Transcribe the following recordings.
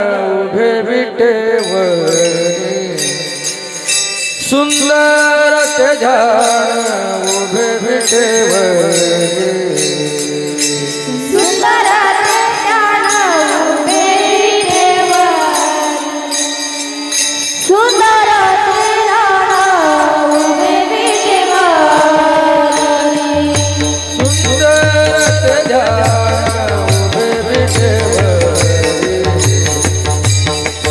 उभे विटेवर सुंदर ते झाड उभे विटेवर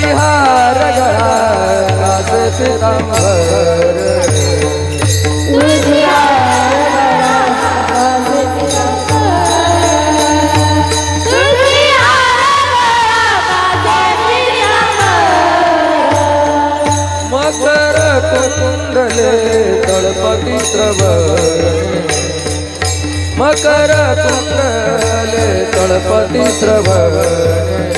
विहार गळास सितंबर मकर कुंडले तळपती श्रवण मकर कुंडले तळपती श्रवण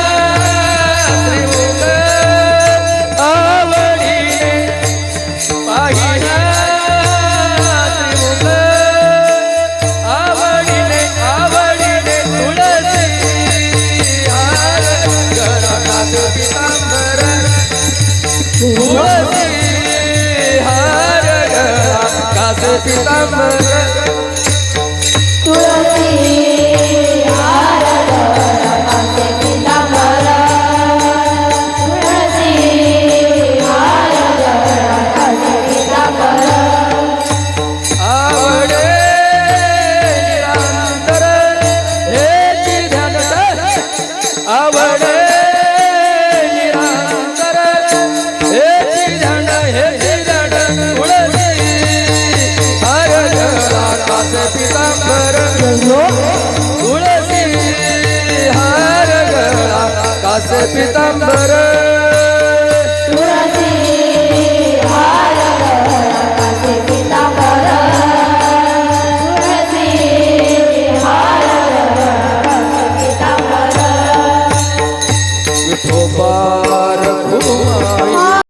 तुळसी हार पितांबर पितांबर.